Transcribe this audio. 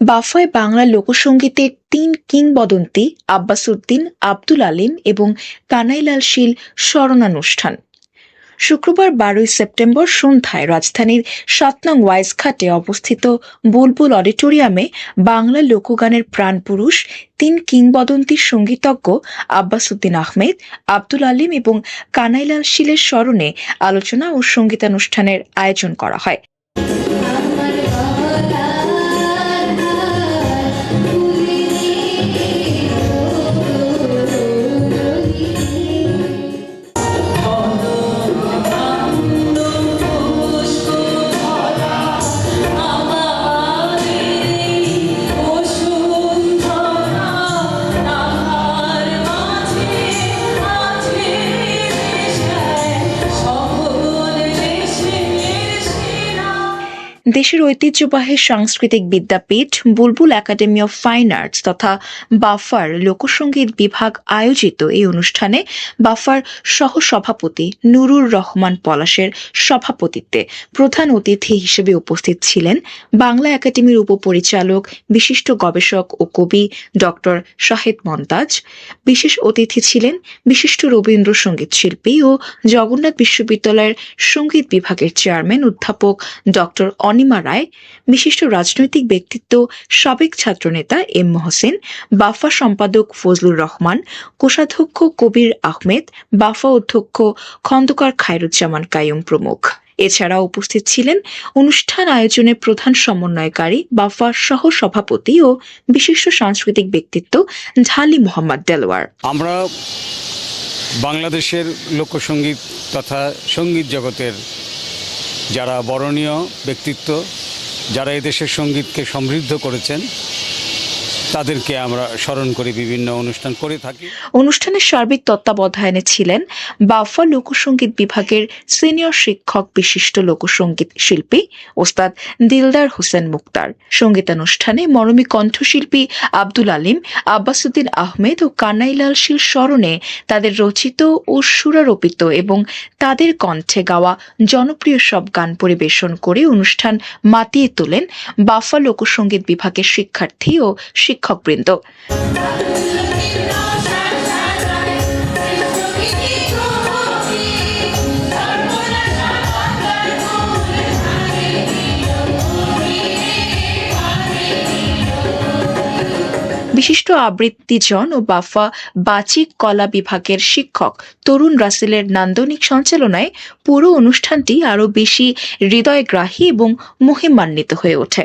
বাফায় বাংলা লোকসঙ্গীতের তিন কিংবদন্তি আব্বাসুদ্দিন আব্দুল আলিম এবং কানাইলাল শীল স্মরণানুষ্ঠান শুক্রবার বারোই সেপ্টেম্বর সন্ধ্যায় রাজধানীর সাত নং ওয়াইজঘাটে অবস্থিত বুলবুল অডিটোরিয়ামে বাংলা লোকগানের প্রাণপুরুষ, তিন কিংবদন্তি সঙ্গীতজ্ঞ আব্বাসুদ্দিন আহমেদ, আব্দুল আলিম এবং কানাইলাল শীলের স্মরণে আলোচনা ও সঙ্গীতানুষ্ঠানের আয়োজন করা হয়। দেশের ঐতিহ্যবাহী সাংস্কৃতিক বিদ্যাপীঠ Bulbul academy of fine arts তথা বাফার লোকসঙ্গীত বিভাগ আয়োজিত এই অনুষ্ঠানে বাফার সহ সভাপতি নুরুর রহমান পলাশের সভাপতিত্বে প্রধান অতিথি হিসেবে উপস্থিত ছিলেন বাংলা একাডেমির উপপরিচালক, বিশিষ্ট গবেষক ও কবি ডক্টর শাহেদ মন্তাজ। বিশেষ অতিথি ছিলেন বিশিষ্ট রবীন্দ্রসঙ্গীত শিল্পী ও জগন্নাথ বিশ্ববিদ্যালয়ের সংগীত বিভাগের চেয়ারম্যান অধ্যাপক ডক্টর অনিমা রায়, বিশিষ্ট রাজনৈতিক ব্যক্তিত্ব, সাবেক ছাত্রনেতা এম মহসেন, বাফা সম্পাদক ফজলুর রহমান, কোষাধ্যক্ষ কবির আহমেদ, বাফা অধ্যক্ষ খন্দকার খায়রুজ্জামান কায়ুম প্রমুখ। এছাড়া উপস্থিত ছিলেন অনুষ্ঠান আয়োজনে প্রধান সমন্বয়কারী বাফা সহ সভাপতি ও বিশিষ্ট সাংস্কৃতিক ব্যক্তিত্ব ঝালি মোহাম্মদ দেলোয়ার আমরা বাংলাদেশের লোকসঙ্গীত তথা সংগীত জগতের যারা বরণীয় ব্যক্তিত্ব যারা এদেশের সঙ্গীতকে সমৃদ্ধ করেছেন তাদেরকে আমরা স্মরণ করি, বিভিন্ন অনুষ্ঠান করে থাকি। অনুষ্ঠানের সার্বিক তত্ত্বাবধানে ছিলেন বাফা লোকসঙ্গীত বিভাগের সিনিয়র শিক্ষক বিশিষ্ট লোকসঙ্গীত শিল্পী ওস্তাদ দিলদার হোসেন মুক্তার। সঙ্গীতানুষ্ঠানে মরমী কণ্ঠশিল্পী আব্দুল আলিম আব্বাসুদ্দিন আহমেদ ও কানাইলাল শীল স্মরণে তাদের রচিত ও সুরারোপিত এবং তাদের কণ্ঠে গাওয়া জনপ্রিয় সব গান পরিবেশন করে অনুষ্ঠান মাতিয়ে তোলেন বাফা লোকসঙ্গীত বিভাগের শিক্ষার্থী ও শিক্ষকবৃন্দ। বিশিষ্ট আবৃত্তিজন ও বাফা বাচিক কলা বিভাগের শিক্ষক তরুণ রাসেলের নান্দনিক সঞ্চালনায় পুরো অনুষ্ঠানটি আরও বেশি হৃদয়গ্রাহী এবং মহিমান্বিত হয়ে ওঠে।